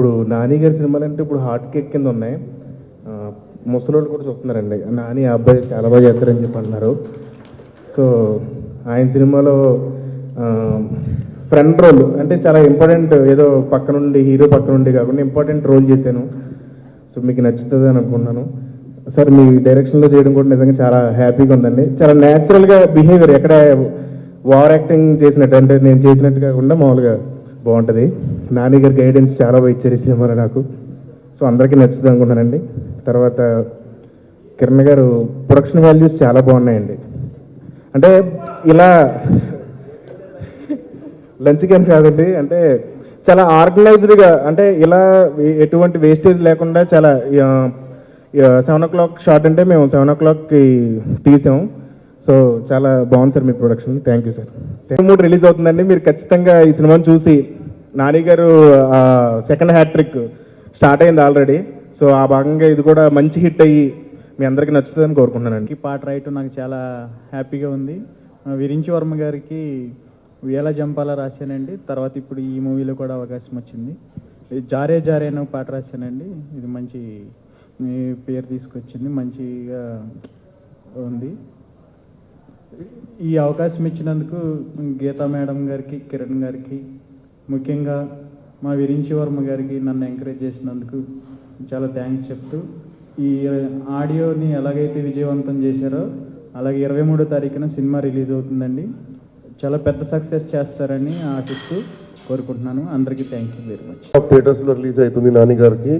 ఇప్పుడు నాని గారి సినిమాలు అంటే ఇప్పుడు హార్ట్ కేక్ కింద ఉన్నాయి. ముసలోళ్ళు కూడా చెప్తున్నారండి నాని అబ్బాయి చాలా బాగా చేస్తారని చెప్పి అంటున్నారు. సో ఆయన సినిమాలో ఫ్రంట్ రోల్ అంటే చాలా ఇంపార్టెంట్ ఏదో పక్క నుండి హీరో పక్క నుండి కాకుండా ఇంపార్టెంట్ రోల్ చేశాను. సో మీకు నచ్చుతుంది అని అనుకున్నాను సార్ మీ డైరెక్షన్లో చేయడం కూడా నిజంగా చాలా హ్యాపీగా ఉందండి. చాలా న్యాచురల్గా బిహేవియర్ ఎక్కడ వార్ యాక్టింగ్ చేసినట్టు అంటే నేను చేసినట్టు కాకుండా మామూలుగా బాగుంటుంది. నాని గారి గైడెన్స్ చాలా బాగా ఇచ్చారు ఈ సినిమాలో నాకు. సో అందరికీ నచ్చుతుంది అనుకున్నానండి తర్వాత కిరణ్ గారు ప్రొడక్షన్ వాల్యూస్ చాలా బాగున్నాయండి. అంటే ఇలా లంచ్ గేమ్ కాదండి అంటే చాలా ఆర్గనైజ్డ్గా అంటే ఇలా ఎటువంటి వేస్టేజ్ లేకుండా చాలా సెవెన్ ఓ క్లాక్ షార్ట్ అంటే మేము సెవెన్ ఓ క్లాక్కి తీసాము సో చాలా బాగుంది సార్ మీ ప్రొడక్షన్ థ్యాంక్ యూ సార్ మూడు రిలీజ్ అవుతుందండి. మీరు ఖచ్చితంగా ఈ సినిమాని చూసి Nani garu second hattrick start అయింది ఆల్రెడీ సో ఆ భాగంగా ఇది కూడా మంచి హిట్ అయ్యి మీ అందరికీ నచ్చుతుందని కోరుకుంటున్నానండి. ఈ పాట రాయటం నాకు చాలా హ్యాపీగా ఉంది. విరించి వర్మ గారికి ఎలా జంపాల రాశానండి. తర్వాత ఇప్పుడు ఈ మూవీలో కూడా అవకాశం వచ్చింది. జారే జారే అనే పాట రాశానండి. ఇది మంచి పేరు తీసుకొచ్చింది. మంచిగా ఉంది. ఈ అవకాశం ఇచ్చినందుకు గీతా మేడం గారికి కిరణ్ గారికి ముఖ్యంగా మా విరించి వర్మ గారికి నన్ను ఎంకరేజ్ చేసినందుకు చాలా థ్యాంక్స్ చెప్తూ ఈ ఆడియోని ఎలాగైతే విజయవంతం చేశారో అలాగే ఇరవై మూడో తారీఖున సినిమా రిలీజ్ అవుతుందండి. చాలా పెద్ద సక్సెస్ చేస్తారని ఆశిస్తూ కోరుకుంటున్నాను. అందరికీ థ్యాంక్ యూ వెరీ మచ్ థియేటర్స్లో రిలీజ్ అవుతుంది నాని గారికి.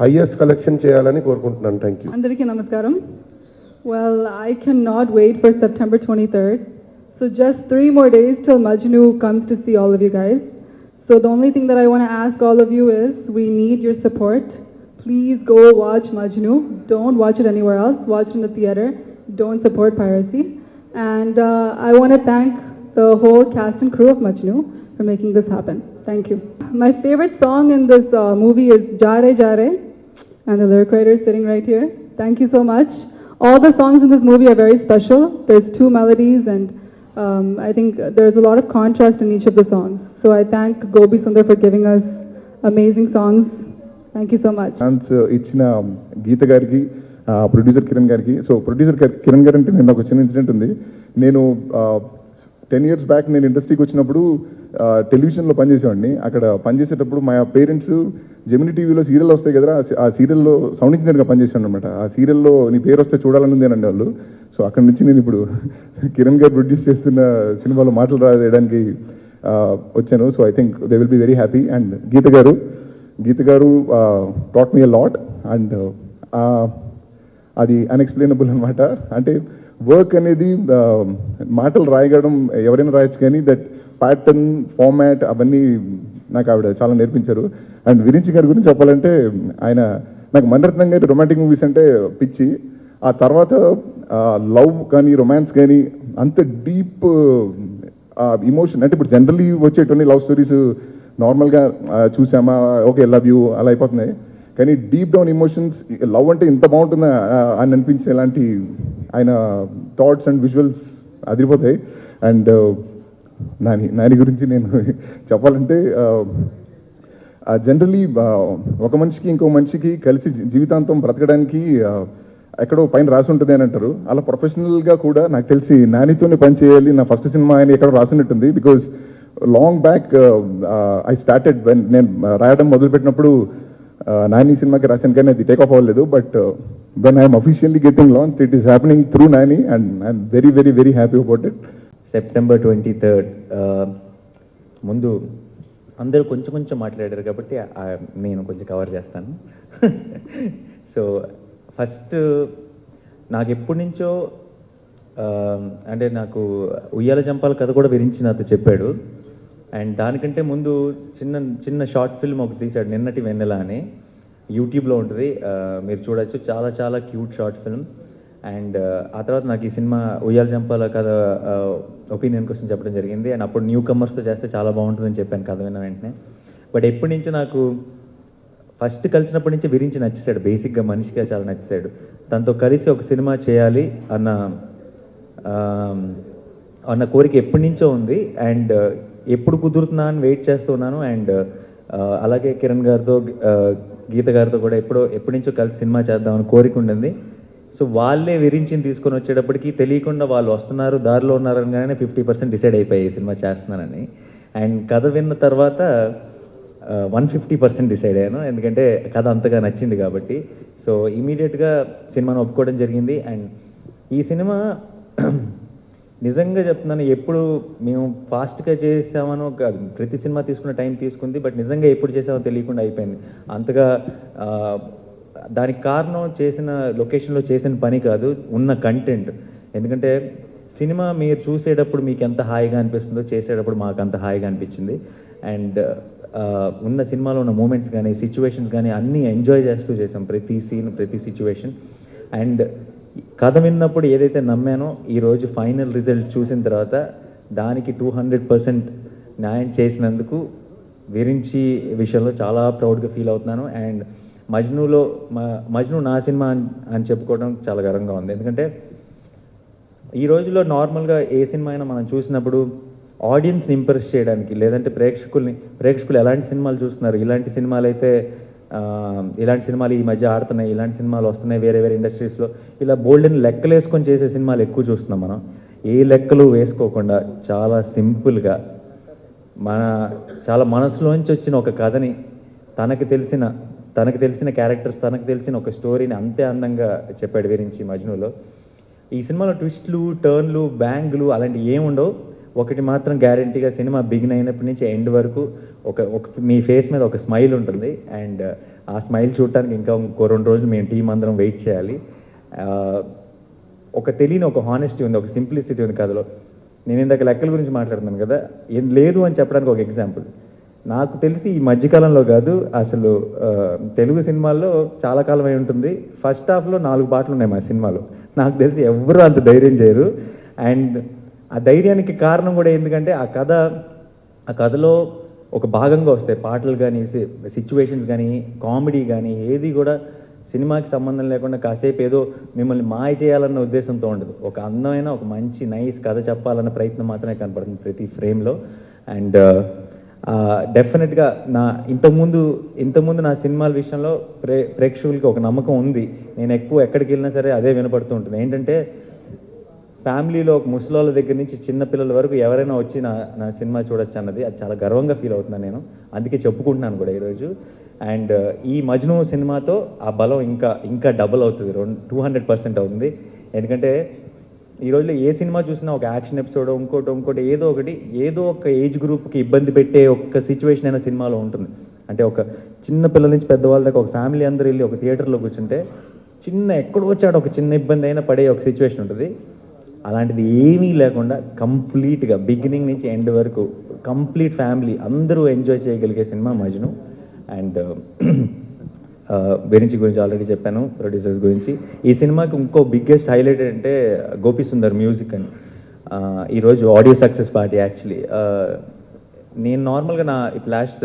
హైయెస్ట్ కలెక్షన్ చేయాలని కోరుకుంటున్నాను. Thank you Andariki Namaskaram. Well, I cannot wait for September 23rd. So just three more days till Majnu comes to see all of you guys. So the only thing that I want to ask all of you is we need your support. Please go watch Majnu. Don't watch it anywhere else. Watch it in the theater. Don't support piracy. And uh, I want to thank the whole cast and crew of Majnu for making this happen. Thank you. My favorite song in this uh, movie is Jare Jare and the lyric writer is sitting right here. Thank you so much. All the songs in this movie are very special. There's two melodies, and um, I think there's a lot of contrast in each of the songs. So I thank Gobi Sundar for giving us amazing songs. Thank you so much. Chance ఇచ్చిన గీత గారికి producer Kiran గారికి so producer Kiran గారు అంటే నేను నాకు చిన్న incident ఉంది నేను టెన్ ఇయర్స్ బ్యాక్ నేను ఇండస్ట్రీకి వచ్చినప్పుడు టెలివిజన్లో పనిచేసేవాడిని. అక్కడ పనిచేసేటప్పుడు మా పేరెంట్స్ జమిని టీవీలో సీరియల్ వస్తాయి కదా ఆ సీరియల్లో సౌండ్ ఇంజనీర్గా పనిచేసాను అనమాట ఆ సీరియల్లో నీ పేరు వస్తే చూడాలని ఉంది వాళ్ళు సో అక్కడి నుంచి నేను ఇప్పుడు కిరణ్ గారు ప్రొడ్యూస్ చేస్తున్న సినిమాలో మాటలు రాయడానికి వచ్చాను. So I think they will be very happy and Geetha garu Geetha garu taught me a lot and అది అన్ఎక్స్ప్లెయినబుల్ అనమాట అంటే వర్క్ అనేది మాటలు రాయగడం ఎవరైనా రాయొచ్చు కానీ దట్ ప్యాటర్న్ ఫార్మాట్ అవన్నీ నాకు ఆవిడ చాలా నేర్పించారు. అండ్ విరించి గారి గురించి చెప్పాలంటే ఆయన నాకు మణిరత్నం గారి రొమాంటిక్ మూవీస్ అంటే పిచ్చి. ఆ తర్వాత లవ్ కానీ రొమాన్స్ కానీ అంత డీప్ ఇమోషన్ అంటే ఇప్పుడు జనరలీ వచ్చేటువంటి లవ్ స్టోరీస్ నార్మల్గా చూసామా? ఓకే లవ్ యూ అలా అయిపోతున్నాయి. కానీ డీప్ డౌన్ ఇమోషన్స్ లవ్ అంటే ఇంత బాగుంటుందా అని అనిపించే ఇలాంటి ఆయన థాట్స్ అండ్ విజువల్స్ అదిరిపోతాయి. అండ్ నాని నాని గురించి నేను చెప్పాలంటే జనరలీ ఒక మనిషికి ఇంకో మనిషికి కలిసి జీవితాంతం బ్రతకడానికి ఎక్కడో పైన రాసి ఉంటుంది అని అంటారు. అలా ప్రొఫెషనల్గా కూడా నాకు తెలిసి నానితోనే పని చేయాలి నా ఫస్ట్ సినిమా ఆయన ఎక్కడో రాసినట్టుంది. Because long back I started when నేను రాయడం మొదలుపెట్టినప్పుడు నాని సినిమాకి రాశాను కానీ అది టేక్ ఆఫ్ అవ్వలేదు but when I'm officially getting launch it is happening through Nani. And I'm very very very happy about it September twenty third ముందు అందరూ కొంచెం కొంచెం మాట్లాడారు కాబట్టి నేను కొంచెం కవర్ చేస్తాను. సో ఫస్ట్ నాకు ఎప్పటి నుంచో um, అంటే నాకు ఉయ్యాల జంపాల కథ కూడా విరించి నాతో చెప్పాడు. అండ్ దానికంటే ముందు చిన్న చిన్న షార్ట్ ఫిల్మ్ ఒకటి తీశాడు నిన్నటి వెన్నెల అని. యూట్యూబ్లో ఉంటుంది uh, మీరు చూడొచ్చు. చాలా చాలా క్యూట్ షార్ట్ ఫిల్మ్ అండ్ ఆ తర్వాత నాకు ఈ సినిమా ఉయ్యాల జంపాల కథ ఒపీనియన్ కోసం చెప్పడం జరిగింది. అండ్ అప్పుడు న్యూ కమర్స్తో చేస్తే చాలా బాగుంటుందని చెప్పాను కథ విన్న వెంటనే. బట్ ఎప్పటి నుంచి నాకు ఫస్ట్ కలిసినప్పటి నుంచి విరించి నచ్చేసాడు బేసిక్గా మనిషిగా చాలా నచ్చేసాడు తనతో కలిసి ఒక సినిమా చేయాలి అన్న అన్న కోరిక ఎప్పటి నుంచో ఉంది. అండ్ ఎప్పుడు కుదురుతున్నా అని వెయిట్ చేస్తున్నాను అండ్ అలాగే కిరణ్ గారితో గీత గారితో కూడా ఎప్పుడో ఎప్పటి నుంచో కలిసి సినిమా చేద్దామని కోరిక ఉండింది. సో వాళ్ళే విరించిని తీసుకొని వచ్చేటప్పటికి తెలియకుండా వాళ్ళు వస్తున్నారు దారిలో ఉన్నారనగానే ఫిఫ్టీ పర్సెంట్ డిసైడ్ అయిపోయాయి ఈ సినిమా చేస్తున్నానని అండ్ కథ విన్న తర్వాత వన్ ఫిఫ్టీ పర్సెంట్ డిసైడ్ అయ్యాను. ఎందుకంటే కథ అంతగా నచ్చింది కాబట్టి. సో ఇమీడియట్గా సినిమాను ఒప్పుకోవడం జరిగింది. అండ్ ఈ సినిమా నిజంగా చెప్తున్నాను ఎప్పుడు మేము ఫాస్ట్గా చేసామనో ప్రతి సినిమా తీసుకున్న టైం తీసుకుంది బట్ నిజంగా ఎప్పుడు చేసామో తెలియకుండా అయిపోయింది. అంతగా దానికి కారణం చేసిన లొకేషన్లో చేసిన పని కాదు ఉన్న కంటెంట్ ఎందుకంటే సినిమా మీరు చూసేటప్పుడు మీకు ఎంత హాయిగా అనిపిస్తుందో చేసేటప్పుడు మాకు అంత హాయిగా అనిపించింది. అండ్ ఉన్న సినిమాలో ఉన్న మూమెంట్స్ కానీ సిచ్యువేషన్స్ కానీ అన్నీ ఎంజాయ్ చేస్తూ చేసాం ప్రతి సీన్ ప్రతి సిచ్యువేషన్ అండ్ కథ విన్నప్పుడు ఏదైతే నమ్మానో ఈరోజు ఫైనల్ రిజల్ట్ చూసిన తర్వాత దానికి టూ హండ్రెడ్ పర్సెంట్ న్యాయం చేసినందుకు విరించి విషయంలో చాలా ప్రౌడ్గా ఫీల్ అవుతున్నాను. అండ్ మజ్నులో మజ్ను నా సినిమా అని చెప్పుకోవడం చాలా గర్వంగా ఉంది. ఎందుకంటే ఈ రోజుల్లో నార్మల్గా ఏ సినిమా అయినా మనం చూసినప్పుడు ఆడియన్స్ని ఇంప్రెస్ చేయడానికి లేదంటే ప్రేక్షకుల్ని ప్రేక్షకులు ఎలాంటి సినిమాలు చూస్తున్నారు? ఇలాంటి సినిమాలు అయితే ఇలాంటి సినిమాలు ఈ మధ్య ఆడుతున్నాయి ఇలాంటి సినిమాలు వస్తున్నాయి వేరే వేరే ఇండస్ట్రీస్లో. ఇలా బోల్డెన్ లెక్కలు వేసుకొని చేసే సినిమాలు ఎక్కువ చూస్తున్నాం మనం. ఏ లెక్కలు వేసుకోకుండా చాలా సింపుల్గా మన చాలా మనసులోంచి వచ్చిన ఒక కథని తనకు తెలిసిన తనకు తెలిసిన క్యారెక్టర్స్ తనకు తెలిసిన ఒక స్టోరీని అంతే అందంగా చెప్పాడు వీరించి మజ్నులో. ఈ సినిమాలో ట్విస్ట్లు టర్న్లు బ్యాంగ్లు అలాంటివి ఏముండవు ఒకటి మాత్రం గ్యారంటీగా సినిమా బిగిన్ అయినప్పటి నుంచి ఎండ్ వరకు ఒక ఒక మీ ఫేస్ మీద ఒక స్మైల్ ఉంటుంది. అండ్ ఆ స్మైల్ చూడటానికి ఇంకా ఇంకో రెండు రోజులు మేము టీం అందరం వెయిట్ చేయాలి. ఒక తెలియని ఒక హానెస్టీ ఉంది ఒక సింప్లిసిటీ ఉంది కథలో. నేను ఇందాక లెక్కల గురించి మాట్లాడుతున్నాను కదా. ఏం లేదు అని చెప్పడానికి ఒక ఎగ్జాంపుల్ నాకు తెలిసి ఈ మధ్యకాలంలో కాదు అసలు తెలుగు సినిమాల్లో చాలా కాలం అయి ఉంటుంది. ఫస్ట్ హాఫ్లో నాలుగు పాటలు ఉన్నాయి మా సినిమాలో. నాకు తెలిసి ఎవరు అంత ధైర్యం చేయరు. అండ్ ఆ ధైర్యానికి కారణం కూడా ఎందుకంటే ఆ కథ ఆ కథలో ఒక భాగంగా వస్తాయి. పాటలు కానీ సిచ్యువేషన్స్ కానీ కామెడీ కానీ ఏది కూడా సినిమాకి సంబంధం లేకుండా కాసేపు ఏదో మిమ్మల్ని మాయ చేయాలన్న ఉద్దేశంతో ఉండదు. ఒక అందమైన ఒక మంచి నైస్ కథ చెప్పాలన్న ప్రయత్నం మాత్రమే కనపడుతుంది ప్రతి ఫ్రేమ్లో అండ్ డెఫినెట్గా నా ఇంతకుముందు ఇంతకుముందు నా సినిమాల విషయంలో ప్రే ప్రేక్షకులకి ఒక నమ్మకం ఉంది. నేను ఎక్కువ ఎక్కడికి వెళ్ళినా సరే అదే వినపడుతూ ఉంటుంది. ఏంటంటే ఫ్యామిలీలో ఒక ముసలోళ్ళ దగ్గర నుంచి చిన్న పిల్లల వరకు ఎవరైనా వచ్చి నా నా సినిమా చూడొచ్చు అన్నది అది చాలా గర్వంగా ఫీల్ అవుతున్నాను నేను. అందుకే చెప్పుకుంటున్నాను కూడా ఈరోజు. అండ్ ఈ మజ్ను సినిమాతో ఆ బలం ఇంకా ఇంకా డబుల్ అవుతుంది. రెండు టూ హండ్రెడ్ పర్సెంట్ అవుతుంది. ఎందుకంటే ఈ రోజుల్లో ఏ సినిమా చూసినా ఒక యాక్షన్ ఎపిసోడ్ ఇంకోటి ఇంకోటి ఏదో ఒకటి ఏదో ఒక ఏజ్ గ్రూప్కి ఇబ్బంది పెట్టే ఒక సిచ్యువేషన్ అయినా సినిమాలో ఉంటుంది. అంటే ఒక చిన్న పిల్లల నుంచి పెద్దవాళ్ళ దాకా ఒక ఫ్యామిలీ అందరూ వెళ్ళి ఒక థియేటర్లో కూర్చుంటే చిన్న ఎక్కడో వచ్చాడు ఒక చిన్న ఇబ్బంది అయినా పడే ఒక సిచ్యువేషన్ ఉంటుంది. అలాంటిది ఏమీ లేకుండా కంప్లీట్గా బిగినింగ్ నుంచి ఎండ్ వరకు కంప్లీట్ ఫ్యామిలీ అందరూ ఎంజాయ్ చేయగలిగే సినిమా మజ్ను. అండ్ బెరించి గురించి ఆల్రెడీ చెప్పాను ప్రొడ్యూసర్స్ గురించి. ఈ సినిమాకి ఇంకో బిగ్గెస్ట్ హైలైట్ అంటే గోపి సుందర్ మ్యూజిక్ అని ఈరోజు ఆడియో సక్సెస్ పార్టీ యాక్చువల్లీ నేను నార్మల్గా నా ఫ్లాష్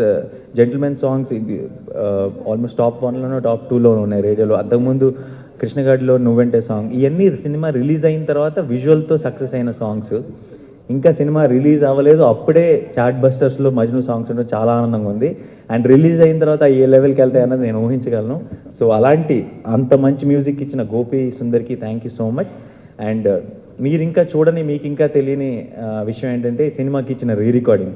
జెంటిల్మెన్ సాంగ్స్ ఇది ఆల్మోస్ట్ టాప్ వన్లోనో టాప్ టూలోనూ ఉన్నాయి రేడియోలో. అంతకుముందు కృష్ణగాడిలో నువ్వెంటే సాంగ్ ఇవన్నీ సినిమా రిలీజ్ అయిన తర్వాత విజువల్తో సక్సెస్ అయిన సాంగ్స్ ఇంకా సినిమా రిలీజ్ అవ్వలేదు. అప్పుడే చాట్ బస్టర్స్లో మజ్ను సాంగ్స్ ఉండడం చాలా ఆనందంగా ఉంది. అండ్ రిలీజ్ అయిన తర్వాత ఏ లెవెల్కి వెళ్తాయి అన్నది నేను ఊహించగలను. సో అలాంటి అంత మంచి మ్యూజిక్ ఇచ్చిన Gopi సుందర్కి thank you so much and మీరు ఇంకా చూడని మీకు ఇంకా తెలియని విషయం ఏంటంటే సినిమాకి ఇచ్చిన రీ రికార్డింగ్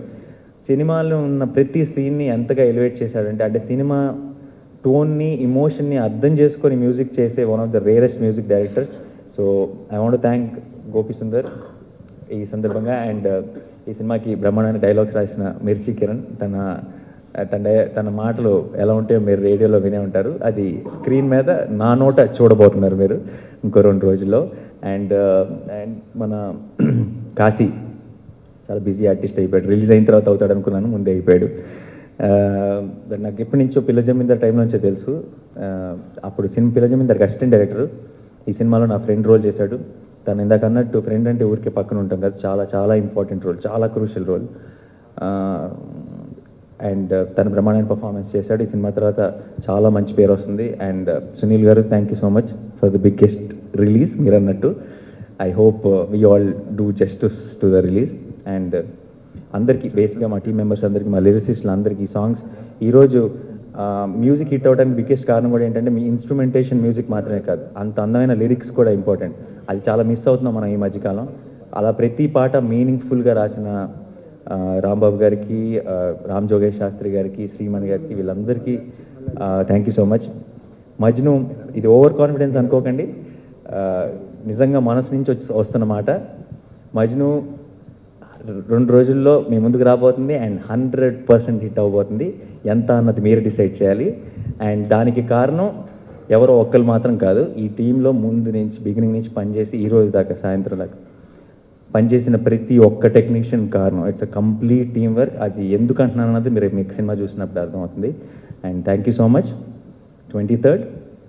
సినిమాలో ఉన్న ప్రతి సీన్ని ఎంతగా ఎలివేట్ చేశాడంటే అంటే సినిమా టోన్ని ఇమోషన్ని అర్థం చేసుకొని మ్యూజిక్ చేసే one of the rarest music directors so I want thank Gopi Sundar. ఈ సందర్భంగా అండ్ ఈ సినిమాకి బ్రహ్మాండమైన డైలాగ్స్ రాసిన మిర్చి కిరణ్ తన తన తన మాటలు ఎలా ఉంటాయో మీరు రేడియోలో వినే ఉంటారు. అది స్క్రీన్ మీద నా నోట చూడబోతున్నారు మీరు ఇంకో రెండు రోజుల్లో. అండ్ అండ్ మన కాశీ చాలా బిజీ ఆర్టిస్ట్ అయిపోయాడు. రిలీజ్ అయిన తర్వాత అవుతాడు అనుకున్నాను ముందే అయిపోయాడు. నాకు ఎప్పటి నుంచో పిల్ల జమీందార్ టైం నుంచో తెలుసు. అప్పుడు సినిమా పిల్ల జమీందార్కి అసిస్టెంట్ డైరెక్టర్. ఈ సినిమాలో నా ఫ్రెండ్ రోల్ చేశాడు. తను ఇందాక అన్నట్టు ఫ్రెండ్ అంటే ఊరికే పక్కన ఉంటాం కదా చాలా చాలా ఇంపార్టెంట్ రోల్ చాలా క్రూషియల్ రోల్ అండ్ తను బ్రహ్మాండమైన పర్ఫార్మెన్స్ చేశాడు. ఈ సినిమా తర్వాత చాలా మంచి పేరు వస్తుంది. And uh, Sunil garu thank you so much for the biggest release మీరు అన్నట్టు. I hope we all do justice to the release and అందరికీ బేసిక్గా మా టీం మెంబర్స్ అందరికీ మా లిరిసిస్టులు అందరికీ సాంగ్స్ ఈరోజు మ్యూజిక్ హిట్ అవడానికి బిగ్గెస్ట్ కారణం కూడా ఏంటంటే మీ ఇన్స్ట్రుమెంటేషన్ మ్యూజిక్ మాత్రమే కాదు. అంత అందమైన లిరిక్స్ కూడా ఇంపార్టెంట్ అది చాలా మిస్ అవుతున్నాం మనం ఈ మధ్యకాలం. అలా ప్రతి పాట మీనింగ్ఫుల్గా రాసిన రాంబాబు గారికి రామ్ జోగేష్ శాస్త్రి గారికి శ్రీమణి గారికి వీళ్ళందరికీ thank you so much Majnu ఇది ఓవర్ కాన్ఫిడెన్స్ అనుకోకండి. నిజంగా మనసు నుంచి వచ్చి వస్తున్న మాట. మజ్ను రెండు రోజుల్లో మీ ముందుకు రాబోతుంది అండ్ హండ్రెడ్ పర్సెంట్ హిట్ అవ్వబోతుంది. ఎంత అన్నది మీరు డిసైడ్ చేయాలి. అండ్ దానికి కారణం ఎవరో ఒక్కరు మాత్రం కాదు ఈ టీంలో ముందు నుంచి బిగినింగ్ నుంచి పనిచేసి ఈ రోజు దాకా సాయంత్రం దాకా పనిచేసిన ప్రతి ఒక్క టెక్నీషియన్ కారణం it's a complete team work అది ఎందుకు అంటున్నాను అన్నది మీరు మీకు సినిమా చూసినప్పుడు అర్థమవుతుంది. And thank you so much twenty third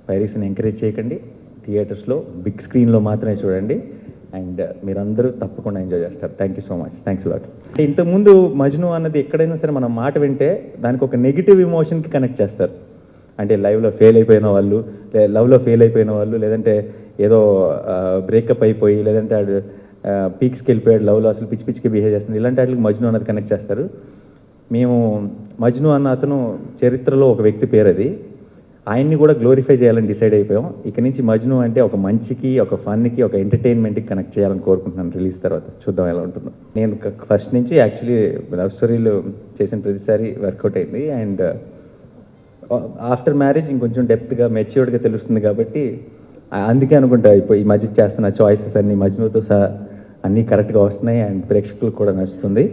పైరీస్ని encourage చేయకండి థియేటర్స్లో బిగ్ స్క్రీన్లో మాత్రమే చూడండి. అండ్ uh, మీరందరూ తప్పకుండా ఎంజాయ్ చేస్తారు. Thank you so much thanks lot అంటే ఇంతకుముందు మజ్ను అన్నది ఎక్కడైనా సరే మనం మాట వింటే దానికి ఒక నెగిటివ్ ఇమోషన్కి కనెక్ట్ చేస్తారు. అంటే లైవ్లో ఫెయిల్ అయిపోయిన వాళ్ళు లవ్లో ఫెయిల్ అయిపోయిన వాళ్ళు లేదంటే ఏదో బ్రేకప్ అయిపోయి లేదంటే ఆడు పీక్స్కి వెళ్ళిపోయాడు లవ్లో అసలు పిచ్చి పిచ్చికి బిహేవ్ చేస్తుంది. ఇలాంటి వాటికి మజ్ను అన్నది కనెక్ట్ చేస్తారు. మేము మజ్ను అన్న అతను చరిత్రలో ఒక వ్యక్తి పేరు అది. ఆయన్ని కూడా గ్లోరిఫై చేయాలని డిసైడ్ అయిపోయాం. ఇక నుంచి మజ్ను అంటే ఒక మంచికి ఒక ఫన్కి ఒక ఎంటర్టైన్మెంట్కి కనెక్ట్ చేయాలని కోరుకుంటున్నాను రిలీజ్ తర్వాత. చూద్దాం ఎలా ఉంటుందో. నేను ఫస్ట్ నుంచి యాక్చువల్లీ లవ్ స్టోరీలు చేసిన ప్రతిసారి వర్కౌట్ అయింది. అండ్ ఆఫ్టర్ మ్యారేజ్ ఇంకొంచెం డెప్త్గా మెచ్యూర్డ్గా తెలుస్తుంది కాబట్టి అందుకే అనుకుంటా ఇప్పుడు ఈ మధ్య చేస్తున్న చాయిసెస్ అన్ని మజ్మూతో సహా అన్నీ కరెక్ట్గా వస్తున్నాయి అండ్ ప్రేక్షకులకు కూడా నచ్చుతుంది.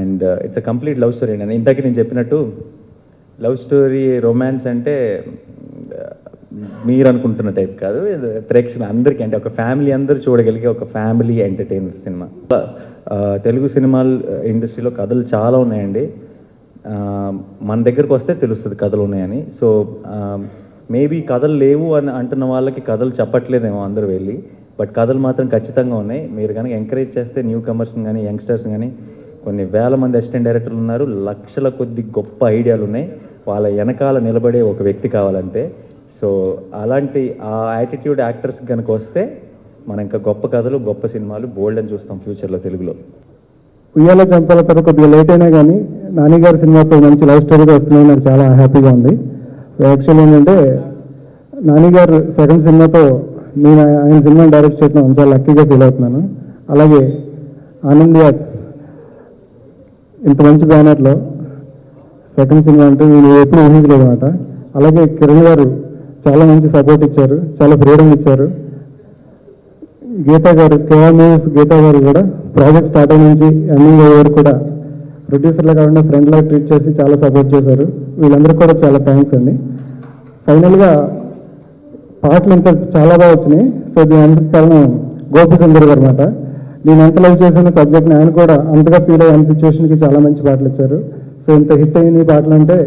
And it's a complete love story అండి ఇందాక నేను చెప్పినట్టు లవ్ స్టోరీ రొమాన్స్ అంటే uh, మీరు అనుకుంటున్న టైప్ కాదు. ప్రేక్షకులు అందరికీ అంటే ఒక ఫ్యామిలీ అందరూ చూడగలిగే ఒక ఫ్యామిలీ ఎంటర్టైనర్ సినిమా. Uh, తెలుగు సినిమాలు uh, ఇండస్ట్రీలో కథలు చాలా ఉన్నాయండి. మన దగ్గరకు వస్తే తెలుస్తుంది కథలు ఉన్నాయని. సో మేబీ కథలు లేవు అని అంటున్న వాళ్ళకి కథలు చెప్పట్లేదేమో అందరూ వెళ్ళి. బట్ కథలు మాత్రం ఖచ్చితంగా ఉన్నాయి. మీరు కనుక ఎంకరేజ్ చేస్తే న్యూ కమర్స్ని కానీ యంగ్స్టర్స్ కానీ కొన్ని వేల మంది అసిస్టెంట్ డైరెక్టర్లు ఉన్నారు. లక్షల కొద్ది గొప్ప ఐడియాలు ఉన్నాయి. వాళ్ళ వెనకాల నిలబడే ఒక వ్యక్తి కావాలంటే. సో అలాంటి ఆ యాటిట్యూడ్ యాక్టర్స్ కనుక వస్తే మనం ఇంకా గొప్ప కథలు గొప్ప సినిమాలు బోల్డ్ అని చూస్తాం ఫ్యూచర్లో తెలుగులో. ఉయ్యాల చంపాల తర్వాత కొద్దిగా లేట్ అయినా కానీ నాని గారి సినిమాతో మంచి లవ్ స్టోరీగా వస్తున్నాయి నాకు చాలా హ్యాపీగా ఉంది. సో యాక్చువల్ ఏంటంటే నాని గారు సెకండ్ సినిమాతో నేను ఆయన సినిమా డైరెక్ట్ చేయడం చాలా లక్కీగా ఫీల్ అవుతున్నాను. అలాగే ఆనంద్ యాక్స్ ఇంత మంచి బ్యానర్లో సెకండ్ సినిమా అంటే నేను ఎప్పుడు ఊహించలేదు అనమాట అలాగే కిరణ్ గారు చాలా మంచి సపోర్ట్ ఇచ్చారు చాలా ఫ్రీడమ్ ఇచ్చారు. గీతా గారు కేఆర్ మూవీస్ గీతా గారు కూడా ప్రాజెక్ట్ స్టార్ట్ నుంచి ఎండింగ్ వరకు కూడా ప్రొడ్యూసర్లు కాకుండా ఫ్రెండ్లా ట్రీట్ చేసి చాలా సపోర్ట్ చేశారు. వీళ్ళందరూ కూడా చాలా థ్యాంక్స్ అండి. ఫైనల్గా పాటలు ఇంత చాలా బాగా వచ్చినాయి. సో దీని అంత కారణం గోపి సుందర్ గారు అనమాట నేను ఎంత లవ్ చేసిన సబ్జెక్ట్ని ఆయన కూడా అంతగా ఫీల్ అయ్యే సిచ్యువేషన్కి చాలా మంచి పాటలు ఇచ్చారు. సో ఇంత హిట్ అయిన పాటలు అంటే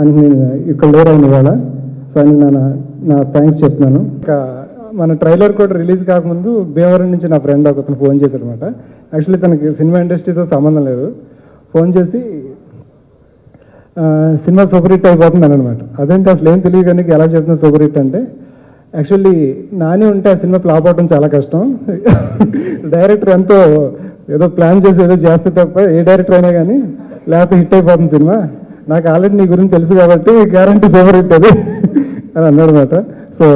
అని నేను ఇక్కడ లేరు అయిన ఇవాళ. సో అని నా నా థ్యాంక్స్ చెప్తున్నాను. ఇంకా మన ట్రైలర్ కూడా రిలీజ్ కాకముందు భీమవరం నుంచి నా ఫ్రెండ్ ఒకతను ఫోన్ చేశాడు అనమాట యాక్చువల్లీ తనకి సినిమా ఇండస్ట్రీతో సంబంధం లేదు. ఫోన్ చేసి సినిమా సూపర్ హిట్ అయిపోతుంది అనమాట అదేంటి అసలు ఏం తెలియదు కానీ ఎలా చెప్తున్నా సూపర్ హిట్ అంటే యాక్చువల్లీ నాని ఉంటే ఆ సినిమా ఫ్లాప్ అవడం చాలా కష్టం. డైరెక్టర్ ఎంతో ఏదో ప్లాన్ చేసి ఏదో చేస్తే తప్ప ఏ డైరెక్టర్ అయినా కానీ లేకపోతే హిట్ అయిపోతుంది సినిమా. నాకు ఆల్రెడీ నీ గురించి తెలుసు కాబట్టి గ్యారంటీ సూపర్ హిట్ అది అని అన్నాడనమాట సో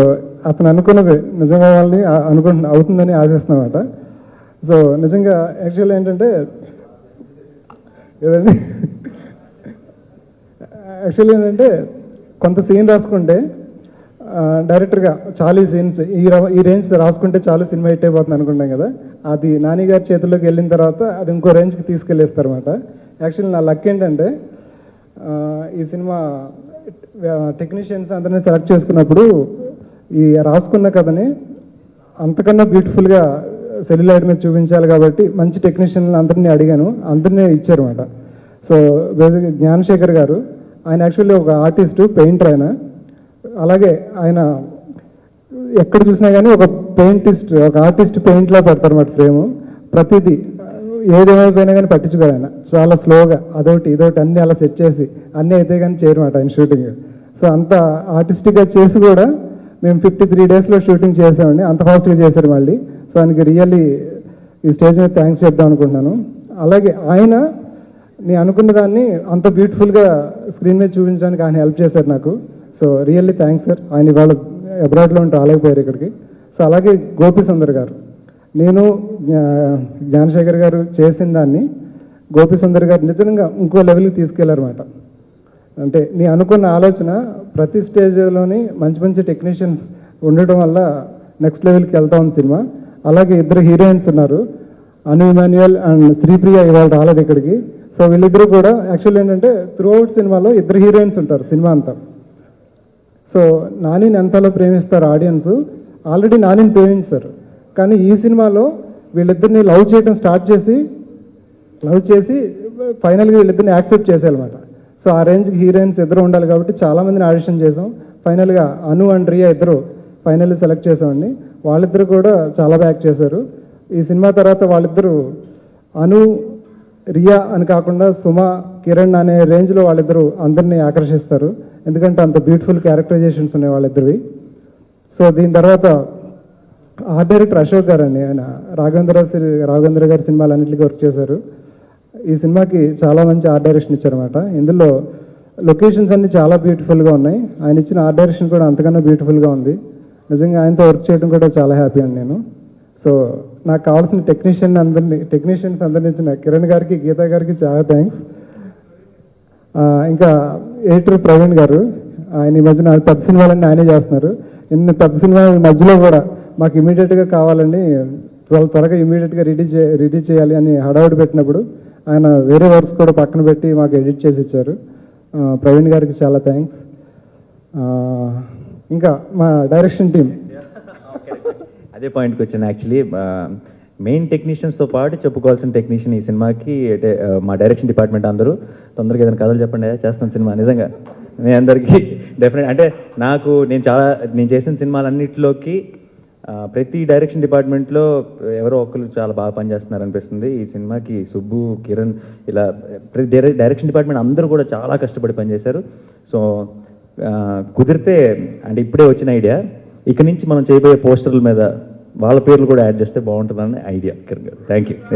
అతను అనుకున్నది నిజంగా వాళ్ళని అనుకుంటు అవుతుందని ఆశిస్తున్నమాట. సో నిజంగా యాక్చువల్ ఏంటంటే ఏదండి? యాక్చువల్లీ ఏంటంటే కొంత సీన్ రాసుకుంటే డైరెక్టర్గా చాలా సీన్స్ ఈ ఈ రేంజ్ రాసుకుంటే చాలు సినిమా హిట్ అయిపోతుంది అనుకుంటాం కదా. అది నాని గారి చేతుల్లోకి వెళ్ళిన తర్వాత అది ఇంకో రేంజ్కి తీసుకెళ్ళేస్తారు అనమాట యాక్చువల్లీ నా లక్ ఏంటంటే ఈ సినిమా టెక్నీషియన్స్ అందరినీ సెలెక్ట్ చేసుకున్నప్పుడు ఈ రాసుకున్న కథని అంతకన్నా బ్యూటిఫుల్గా సెల్యులైట్ మీద చూపించాలి కాబట్టి మంచి టెక్నీషియన్లు అందరినీ అడిగాను. అందరినీ ఇచ్చారన్నమాట సో బేసిక్ జ్ఞానశేఖర్ గారు ఆయన యాక్చువల్లీ ఒక ఆర్టిస్టు పెయింటర్ ఆయన. అలాగే ఆయన ఎక్కడ చూసినా కానీ ఒక పెయింటిస్ట్ ఒక ఆర్టిస్ట్ పెయింట్లా పెడతారు అన్నమాట ఫ్రేమ్. ప్రతిదీ ఏదేమైపోయినా కానీ పట్టించుకోడు ఆయన. చాలా స్లోగా అదొకటి ఇదొకటి అన్ని అలా సెట్ చేసి అన్నీ అయితే కానీ చేయరమాట ఆయన షూటింగ్. సో అంత ఆర్టిస్టిక్గా చేసి కూడా మేము ఫిఫ్టీ త్రీ డేస్లో షూటింగ్ చేసామండి. అంత ఫాస్ట్గా చేశారు మళ్ళీ. సో ఆయనకి రియల్లీ ఈ స్టేజ్ మీద థ్యాంక్స్ చెప్దాం అనుకుంటున్నాను. అలాగే ఆయన నేను అనుకున్న దాన్ని అంత బ్యూటిఫుల్గా స్క్రీన్ మీద చూపించడానికి ఆయన హెల్ప్ చేశారు నాకు. So really thanks sir. ఆయన ఇవాళ అబ్రాడ్లో ఉంటే రాలేకపోయారు ఇక్కడికి. సో అలాగే గోపి సుందర్ గారు. నేను జ్ఞా- జ్ఞానశేఖర్ గారు చేసిన దాన్ని గోపి సుందర్ గారు నిజంగా ఇంకో లెవెల్కి తీసుకెళ్ళారన్నమాట. అంటే నీ అనుకున్న ఆలోచన ప్రతి స్టేజ్లోని మంచి మంచి టెక్నీషియన్స్ ఉండటం వల్ల నెక్స్ట్ లెవెల్కి వెళ్తా ఉంది సినిమా. అలాగే ఇద్దరు హీరోయిన్స్ ఉన్నారు. అను ఇమాన్యుయల్ అండ్ శ్రీప్రియ ఇవాళ రాలేదు ఇక్కడికి. సో వీళ్ళిద్దరూ కూడా యాక్చువల్ ఏంటంటే త్రూ అవుట్ సినిమాలో ఇద్దరు హీరోయిన్స్ ఉంటారు సినిమా అంతా. సో నానిని ఎంతలో ప్రేమిస్తారు ఆడియన్స్? ఆల్రెడీ నానిని ప్రేమించారు. కానీ ఈ సినిమాలో వీళ్ళిద్దరిని లవ్ చేయడం స్టార్ట్ చేసి లవ్ చేసి ఫైనల్గా వీళ్ళిద్దరిని యాక్సెప్ట్ చేసేయాలన్నమాట. సో ఆ రేంజ్కి హీరోయిన్స్ ఇద్దరు ఉండాలి కాబట్టి చాలామందిని ఆడిషన్ చేసాం. ఫైనల్గా అను అండ్ రియా ఇద్దరు ఫైనల్లీ సెలెక్ట్ చేసామండి వాళ్ళిద్దరు కూడా చాలా బ్యాక్ చేశారు. ఈ సినిమా తర్వాత వాళ్ళిద్దరూ అను రియా అని కాకుండా సుమ కిరణ్ అనే రేంజ్లో వాళ్ళిద్దరూ అందరినీ ఆకర్షిస్తారు. ఎందుకంటే అంత బ్యూటిఫుల్ క్యారెక్టరైజేషన్స్ ఉన్నాయి వాళ్ళిద్దరివి. సో దీని తర్వాత ఆర్ట్ డైరెక్టర్ అశోక్ గారు అండి ఆయన రాఘవేంద్ర రాఘవేంద్ర గారి సినిమాలన్నింటికి వర్క్ చేశారు. ఈ సినిమాకి చాలా మంచి ఆర్ట్ డైరెక్షన్ ఇచ్చారనమాట ఇందులో లొకేషన్స్ అన్ని చాలా బ్యూటిఫుల్గా ఉన్నాయి. ఆయన ఇచ్చిన ఆర్ట్ డైరెక్షన్ కూడా అంతకన్నా బ్యూటిఫుల్గా ఉంది. నిజంగా ఆయనతో వర్క్ చేయడం కూడా చాలా హ్యాపీ అండి నేను. సో నాకు కావాల్సిన టెక్నీషియన్ అందరినీ టెక్నీషియన్స్ అందరినీ ఇచ్చిన కిరణ్ గారికి గీతా గారికి చాలా థ్యాంక్స్ ఇంకా ఎడిటర్ ప్రవీణ్ గారు ఆయన ఈ మధ్యన పెద్ద సినిమాలన్నీ ఆయనే చేస్తున్నారు. ఇన్ని పెద్ద సినిమాల మధ్యలో కూడా మాకు ఇమీడియట్గా కావాలని చాలా త్వరగా ఇమీడియట్గా రెడీ చే రెడీ చేయాలి అని హడావుడి పెట్టినప్పుడు ఆయన వేరే వర్క్స్ కూడా పక్కన పెట్టి మాకు ఎడిట్ చేసి ఇచ్చారు. ప్రవీణ్ గారికి చాలా థ్యాంక్స్ ఇంకా మా డైరెక్షన్ టీం అదే పాయింట్కి వచ్చాను. యాక్చువల్లీ మెయిన్ టెక్నీషియన్స్తో పాటు చెప్పుకోవాల్సిన టెక్నీషియన్ ఈ సినిమాకి అంటే మా డైరెక్షన్ డిపార్ట్మెంట్ అందరూ. తొందరగా ఏదైనా కథలు చెప్పండి చేస్తాను సినిమా. నిజంగా మీ అందరికీ డెఫినెట్ అంటే నాకు నేను చాలా నేను చేసిన సినిమాలన్నింటిలోకి ప్రతి డైరెక్షన్ డిపార్ట్మెంట్లో ఎవరో ఒకరు చాలా బాగా పనిచేస్తున్నారు అనిపిస్తుంది. ఈ సినిమాకి సుబ్బు కిరణ్ ఇలా ప్రతి డైరెక్షన్ డిపార్ట్మెంట్ అందరూ కూడా చాలా కష్టపడి పనిచేశారు. సో కుదిరితే అంటే ఇప్పుడే వచ్చిన ఐడియా ఇక నుంచి మనం చేయబోయే పోస్టర్ల మీద వాళ్ళ పేర్లు కూడా యాడ్ చేస్తే బాగుంటుందని ఐడియా కిరణ్ గారు. Thank you